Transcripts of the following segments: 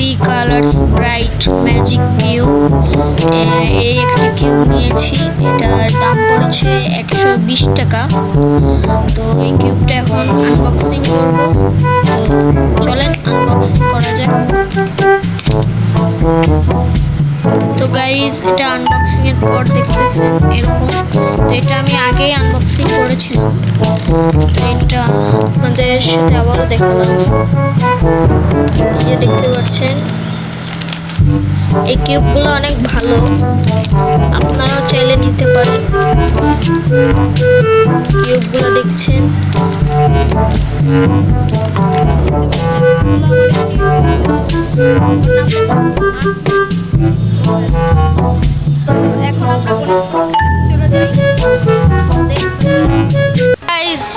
Three colours bright magic cube এই একটি cube নিয়েছি। এটার দাম পড়েছে একশো বিশ টাকা। তো এই কিউবটা এখন আনবক্সিং করব। তো চলেন গাইজ এটা আনবক্সিং এর পর দেখতেছেন, এরকম। তো এটা আমি আগেই আনবক্সিং করেছিলাম। তো এটা আপনাদের সাথে আবারও দেখালাম। যে দেখতে পাচ্ছেন, এই কিউবগুলো অনেক ভালো। আপনারাও চাইলে নিতে পারেন। কিউবগুলো দেখছেন। তো চলে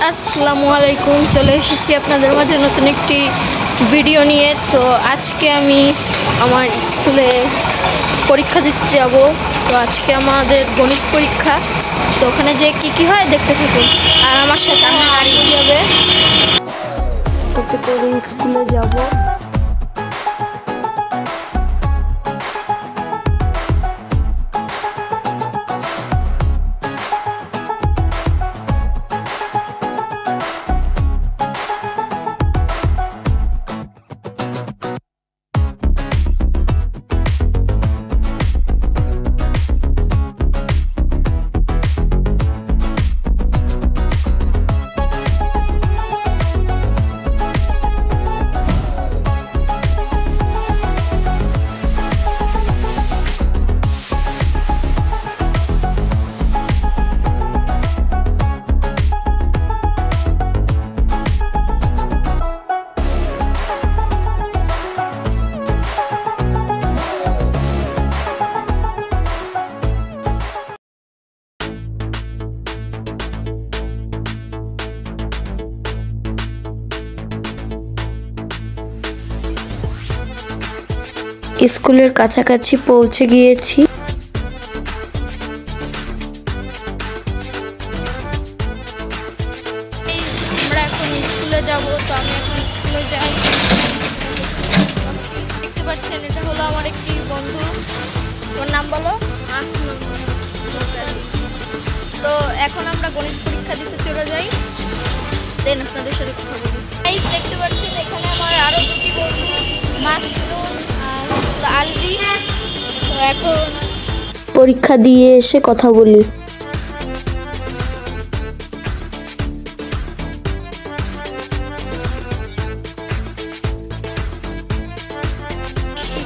আসসালামু আলাইকুম। চলে এসেছি আপনাদের মাঝে নতুন একটি ভিডিও নিয়ে। তো আজকে আমি আমার স্কুলে পরীক্ষা দিতে যাব। তো আজকে আমাদের গণিত পরীক্ষা। তো ওখানে যে কি কি হয় দেখতে থাকুন। আর আমার সাথে আমার গাড়ি যাবে করে স্কুলে যাব। স্কুলের কাছাকাছি পৌঁছে গিয়েছি। এই আমরা এখন স্কুলে যাব তো আমি এখন স্কুলে যাই। দেখতে পাচ্ছেন এটা হলো আমার একটি বন্ধু। তোর নাম বলো? আসমান তো এখন আমরা গণিত পরীক্ষা দিতে চলে যাই। দেন আপনাদের সাথে কথা বলি। দেখতে পাচ্ছেন এখানে আমার আরও দুটি বন্ধু। আলভি তো এখন পরীক্ষা দিয়ে এসে কথা বলি।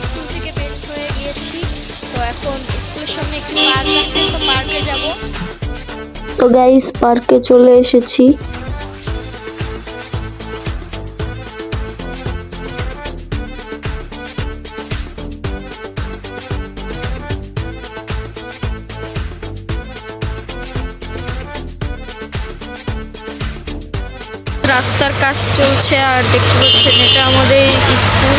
স্কুল থেকে বের হয়ে গিয়েছি। তো এখন স্কুলের সামনে একটি পার্ক আছে তো পার্কে যাব। তো গাইস পার্কে চলে এসেছি। রাস্তার কাজ চলছে আর দেখতে পাচ্ছেন এটা আমাদের স্কুল।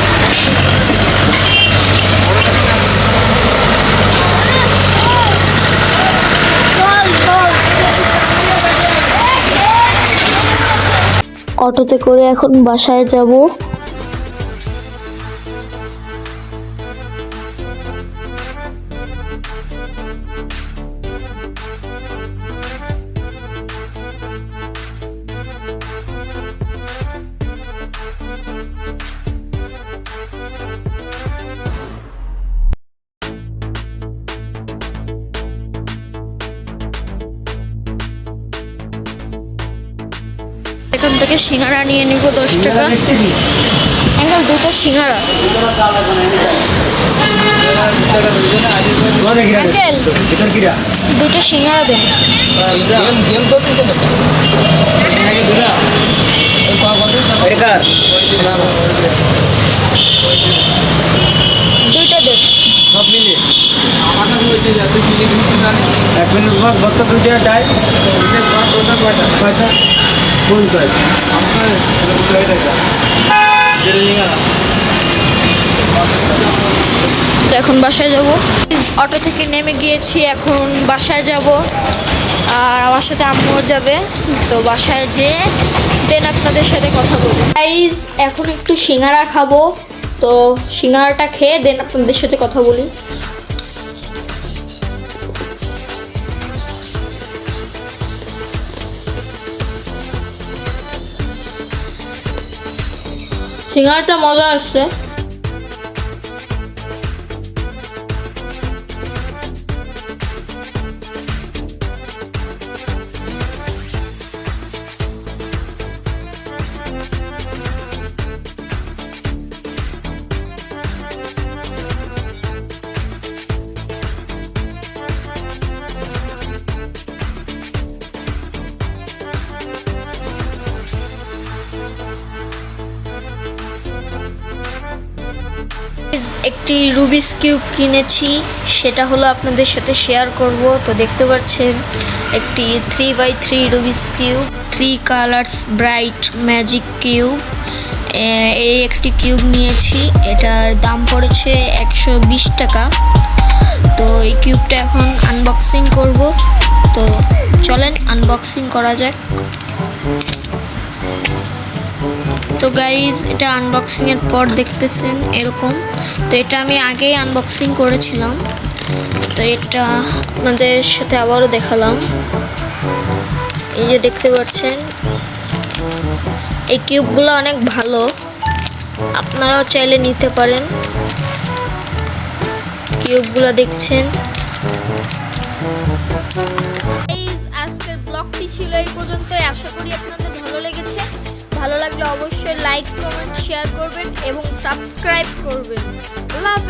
অটোতে করে এখন বাসায় যাব। এখান থেকে সিঙ্গারা নিয়ে নিব দশ টাকা। অ্যাঙ্গেল দুটো সিঙ্গারা। দুটো সিঙ্গারা দেন। দুইটা দেন। সব মিলে এক মিনিট পর বস্তা দুইটা ডাই পয়সা। তো এখন বাসায় যাব। অটো থেকে নেমে গিয়েছি, এখন বাসায় যাব। আর আমার সাথে আম্মুও যাবে, তো বাসায় যেয়ে দেন আপনাদের সাথে কথা বলব। গাইজ এখন একটু সিঙ্গারা খাব, তো সিঙ্গারাটা খেয়ে দেন আপনাদের সাথে কথা বলি। সিঙ্গারাটা মজা আসছে। একটি রুবিস কিউব কিনেছি। সেটা হলো আপনাদের সাথে শেয়ার করব। তো দেখতে পাচ্ছেন, একটি three by three Rubik's cube three colours bright magic cube এই একটি কিউব নিয়েছি। এটার দাম পড়েছে একশো বিশ টাকা। তো এই কিউবটা এখন আনবক্সিং করব। তো চলেন আনবক্সিং করা যাক। তো গাইজ এটা আনবক্সিং এর পর দেখতেছেন এরকম। তো এটা আমি আগেই আনবক্সিং করেছিলাম। তো এটা আপনাদের সাথে আবারও দেখালাম। এই যে দেখতে পাচ্ছেন, এই কিউবগুলো অনেক ভালো। আপনারাও চাইলে নিতে পারেন। কিউবগুলো দেখছেন। আজকের ব্লগটি ছিল এই পর্যন্ত আশা করি আপনাদের ভালো লেগেছে। ভালো লাগলে অবশ্যই লাইক কমেন্ট শেয়ার করবেন এবং সাবস্ক্রাইব করবেন। লাভ